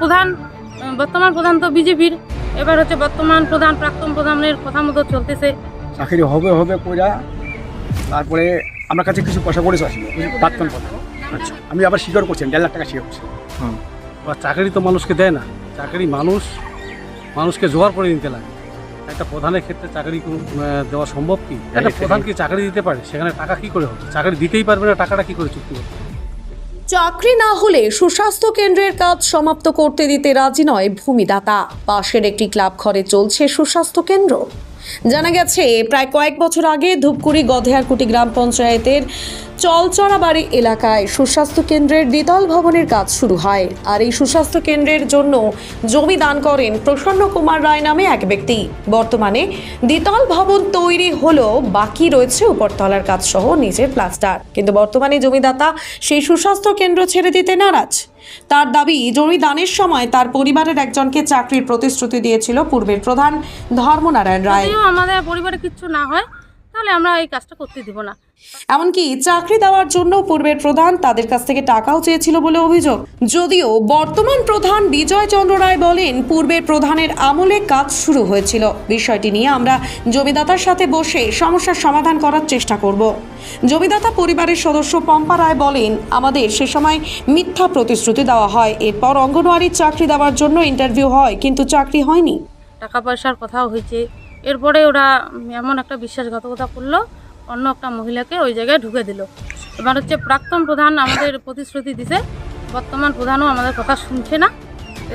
প্রধান বর্তমান প্রধান তো বিজেপির। এবার হচ্ছে বর্তমান প্রধান প্রাক্তন প্রধানের কথা মতো চলতেছে। চাকরি হবে হবে কইরা তারপরে আমার কাছে কিছু পয়সা পড়েছে আসলে প্রাক্তন কথা আচ্ছা। আমি আবার স্বীকার করছি দেড় লাখ টাকা স্বীকার করছি। হুম। চাকরি তো মানুষকে দেয় না। চাকরি মানুষ মানুষকে জোগাড় করে নিতে লাগে। একটা প্রধানের ক্ষেত্রে চাকরি দেওয়া সম্ভব কি? একটা প্রধান কি চাকরি দিতে পারে? সেখানে টাকা কি করে হবে চাকরি দিতেই পারবে না টাকাটা কি করে চুক্তি করবে? চাকরি না হলে সুস্বাস্থ্য কেন্দ্রের কাজ সমাপ্ত করতে দিতে রাজি নয় ভূমিদাতা। পাশের একটি ক্লাব ঘরে চলছে সুস্বাস্থ্য কেন্দ্র। জানা গেছে, প্রায় কয়েক বছর আগে ধূপগুড়ি গধেয়ারকুটি গ্রাম পঞ্চায়েতের চলচড়াবাড়ি এলাকায় সুস্বাস্থ্য কেন্দ্রের দ্বিতল ভবনের কাজ শুরু হয়। আর এই সুস্বাস্থ্য কেন্দ্রের জন্য জমি দান করেন প্রসন্ন কুমার রায় নামে এক ব্যক্তি। বর্তমানে দ্বিতল ভবন তৈরি হলেও বাকি রয়েছে উপরতলার কাজ সহ নিচের প্লাস্টার। কিন্তু বর্তমানে জমিদাতা সেই সুস্বাস্থ্য কেন্দ্র ছেড়ে দিতে নারাজ। তার দাবি, জমি দানের সময় তার পরিবারের একজনকে চাকরির প্রতিশ্রুতি দিয়েছিল পূর্বের প্রধান ধর্মনারায়ণ রায়। আমাদের পরিবারে কিছু না হয়, তাহলে আমরা এই কাজটা করতে দিব না। এমনকি চাকরি দেওয়ার জন্য পূর্বের প্রধান তাদের কাছ থেকে টাকাও চেয়েছিল বলে অভিযোগ। যদিও বর্তমান প্রধান বিজয় চন্দ্র রায় বলেন, পূর্বের প্রধানের আমলে কাজ শুরু হয়েছিল। বিষয়টি নিয়ে আমরা জমিদাতার সাথে বসে সমস্যার সমাধান করার চেষ্টা করব। জমিদাতা পরিবারের সদস্য পম্পা রায় বলেন, আমাদের সে সময় মিথ্যা প্রতিশ্রুতি দেওয়া হয়। এরপর অঙ্গনওয়াড়ির চাকরি দেওয়ার জন্য ইন্টারভিউ হয়, কিন্তু চাকরি হয়নি। টাকা পয়সার কথাও হয়েছে। এরপরে ওরা এমন একটা বিশ্বাসঘাতকতা করল অন্য একটা মহিলাকে ওই জায়গায় ঢুকে দিল। এবার হচ্ছে প্রাক্তন প্রধান আমাদের প্রতিশ্রুতি দিছে, বর্তমান প্রধানও আমাদের কথা শুনছে না।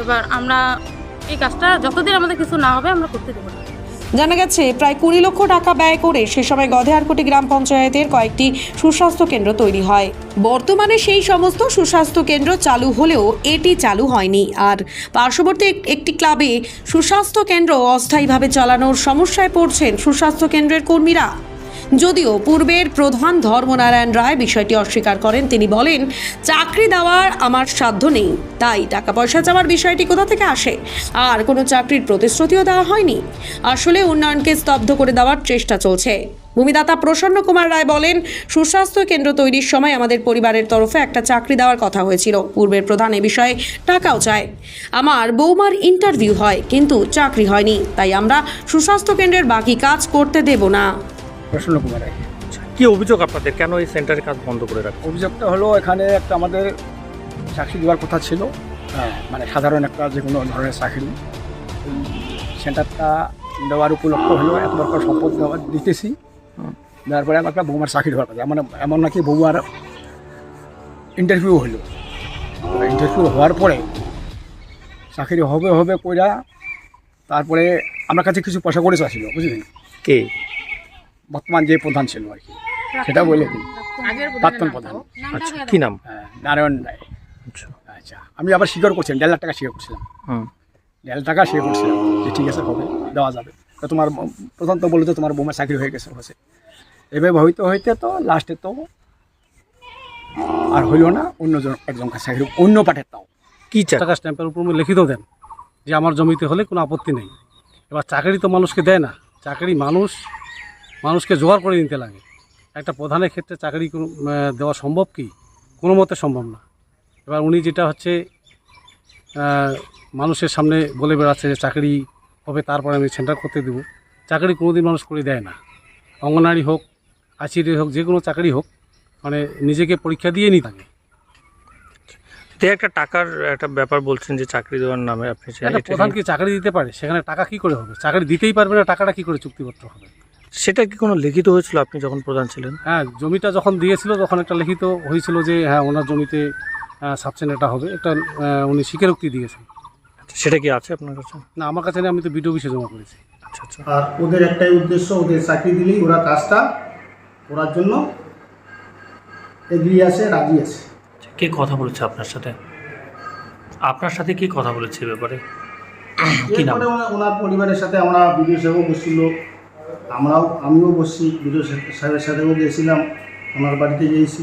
এবার আমরা এই কাজটা যতদিন আমাদের কিছু না হবে, আমরা করতে দেবো না। জানা গেছে, প্রায় কুড়ি লক্ষ টাকা ব্যয় করে সে সময় গধেয়ারকুটি গ্রাম পঞ্চায়েতের কয়েকটি সুস্বাস্থ্য কেন্দ্র তৈরি হয়। বর্তমানে সেই সমস্ত সুস্বাস্থ্য কেন্দ্র চালু হলেও এটি চালু হয়নি। আর পার্শ্ববর্তী একটি ক্লাবে সুস্বাস্থ্য কেন্দ্র অস্থায়ীভাবে চালানোর সমস্যায় পড়ছেন সুস্বাস্থ্য কেন্দ্রের কর্মীরা। যদিও পূর্বের প্রধান ধর্মনারায়ণ রায় বিষয়টি অস্বীকার করেন, তিনি বলেন, চাকরি দেওয়ার আমার সাধ্য নেই, তাই টাকা পয়সা চাওয়ার বিষয়টি কোথা থেকে আসে? আর কোনো চাকরির প্রতিশ্রুতিও দেওয়া হয়নি। আসলে উন্নয়নকে স্তব্ধ করে দেওয়ার চেষ্টা চলছে। ভূমিদাতা প্রসন্ন কুমার রায় বলেন, সুস্বাস্থ্য কেন্দ্র তৈরির সময় আমাদের পরিবারের তরফে একটা চাকরি দেওয়ার কথা হয়েছিল। পূর্বের প্রধান এ বিষয়ে টাকাও চায়। আমার বৌমার ইন্টারভিউ হয়, কিন্তু চাকরি হয়নি, তাই আমরা সুস্বাস্থ্য কেন্দ্রের বাকি কাজ করতে দেব না। প্রসন্ন কুমার রায়। কি অভিযোগ আপনাদের? কেন এই সেন্টারের কাজ বন্ধ করে রাখা অভিযোগটা হলো এখানে একটা আমাদের চাকরি দেওয়ার কথা ছিল। হ্যাঁ মানে সাধারণ একটা যে কোনো ধরনের চাকরি। সেন্টারটা দেওয়ার উপলক্ষ হলো এত বড় করে সম্পদ দেওয়া দিতেছি। তারপরে আমার একটা বৌমার চাকরি হওয়ার কথা। এমন এমন নাকি বৌমার ইন্টারভিউ হলো। ইন্টারভিউ হওয়ার পরে চাকরি হবে হবে কইরা তারপরে আমার কাছে কিছু পয়সা করেছে আসছিল বুঝলেন? কে? বর্তমান যে প্রধান ছিল আর কি। সেটা বলে দিন। প্রাক্তন প্রধান। আচ্ছা কি নাম? হ্যাঁ, নারায়ণ রায়। আচ্ছা। আচ্ছা আমি আবার স্বীকার করছিলাম দেড় লাখ টাকা স্বীকার করছিলাম। দেড় লাখ টাকা স্বীকার করছিলাম যে ঠিক আছে হবে দেওয়া যাবে। তো তোমার প্রধান তো বলে তো তোমার বোমার চাকরি হয়ে গেছে হয়েছে। এভাবে হইতে হইতে তো লাস্টে তো আর হইল না অন্যজন একজন চাকরি অন্য পাঠের তাও। কি চাক টাকা স্ট্যাম্পের উপর লিখিত দেন যে আমার জমিতে হলে কোনো আপত্তি নেই। এবার চাকরি তো মানুষকে দেয় না চাকরি মানুষ মানুষকে জোগাড় করে নিতে লাগে। একটা প্রধানের ক্ষেত্রে চাকরি দেওয়া সম্ভব কি? কোনো মতে সম্ভব না। এবার উনি যেটা হচ্ছে মানুষের সামনে বলে বেড়াচ্ছে যে চাকরি হবে তারপরে আমি সেন্টার করতে দেবো। চাকরি কোনোদিন মানুষ করে দেয় না। অঙ্গনারী হোক আচিরি হোক যে কোনো চাকরি হোক মানে নিজেকে পরীক্ষা দিয়ে নিতে থাকে একটা টাকার একটা ব্যাপার বলছেন যে চাকরি দেওয়ার নামে আপনি প্রধান কি চাকরি দিতে পারে? সেখানে টাকা কি করে হবে? চাকরি দিতেই পারবে না টাকাটা কি করে চুক্তিপত্র হবে? সেটা কি কোনো লিখিত হয়েছিল আপনি যখন প্রধান ছিলেন? হ্যাঁ জমিটা যখন দিয়েছিল তখন একটা লিখিত হয়েছিল যে হ্যাঁ ওনার জমিতে সাবসেন্ট এটা হবে একটা উনি স্বীকারোক্তি দিয়েছেন। আচ্ছা, সেটা কি আছে আপনার কাছে? না আমার কাছে নেই, আমি তো বিডিও অফিসে জমা করেছি। আচ্ছা আচ্ছা। আর ওদের একটাই উদ্দেশ্য ওদের চাকরি দিলেই ওরা কাজটা করার জন্য এগিয়ে আসে রাজি আছে। কে কথা বলেছে আপনার সাথে? আপনার সাথে কি কথা বলেছে এ ব্যাপারে? কি নাম? ওনার পরিবারের সাথে আমরা বিডিও সাহেবও বসছিল আমরাও, আমিও বসছি বিডিও সাহেবের সাথেও গিয়েছিলাম ওনার বাড়িতে গিয়েছি।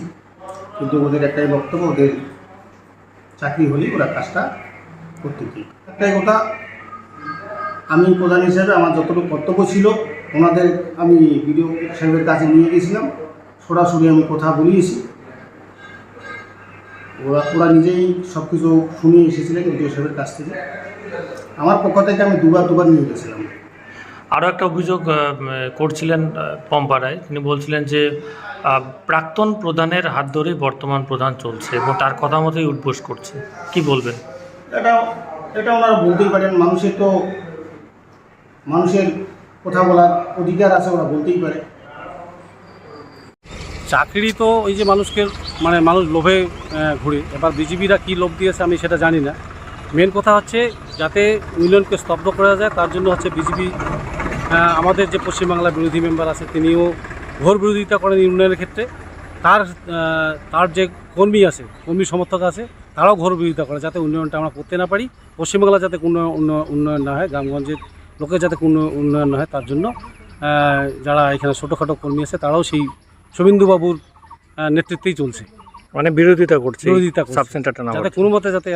কিন্তু ওদের একটাই বক্তব্য, ওদের চাকরি হলেই ওরা কাজটা করতে দিই একটাই কথা, আমি প্রধান হিসেবে আমার যতটুকু কর্তব্য ছিল, ওনাদের আমি বিডিও সাহেবের কাছে নিয়ে গেছিলাম। সরাসরি আমি কথা বলিয়েছি। ওরা ওরা নিজেই সব কিছু শুনে এসেছিলেন বিডিও সাহেবের কাছ থেকে। আমার পক্ষ থেকে আমি দুবার দুবার নিয়ে গেছিলাম। আরও একটা অভিযোগ করছিলেন আহ, পম্পারায়। তিনি বলছিলেন যে প্রাক্তন প্রধানের হাত ধরেই বর্তমান প্রধান চলছে এবং তার কথা মতোই উদ্বোস করছে। কি বলবেন? এটা এটা ওনারা বলতেই পারেন মানুষের তো মানুষের কথা বলার অধিকার আছে ওরা বলতেই পারে। চাকরি তো ওই যে মানুষকে মানে মানুষ লোভে ঘুরে। এবার বিজেপিরা কী লোভ দিয়েছে আমি সেটা জানি না। মেন কথা হচ্ছে যাতে ইউনিয়নকে স্তব্ধ করা যায় তার জন্য হচ্ছে বিজেপি আমাদের যে পশ্চিমবাংলা বিরোধী মেম্বার আছে তিনিও ঘোর বিরোধিতা করেন ইউনিয়নের ক্ষেত্রে। তার তার যে কর্মী আছে কর্মী সমর্থক আছে তারাও ঘোর বিরোধিতা করে যাতে উন্নয়নটা আমরা করতে না পারি। পশ্চিমবাংলা যাতে কোনো উন্ন- উন্নয়ন না হয় গ্রামগঞ্জের লোকের যাতে কোনো উন্নয়ন না হয় তার জন্য যারা এখানে ছোটোখাটো কর্মী আছে তারাও সেই শুভেন্দুবাবুর নেতৃত্বেই চলছে। মানে বিরোধিতা করছে বিরোধিতা করছে। সাব সেন্টারটা যাতে কোনো মতে যাতে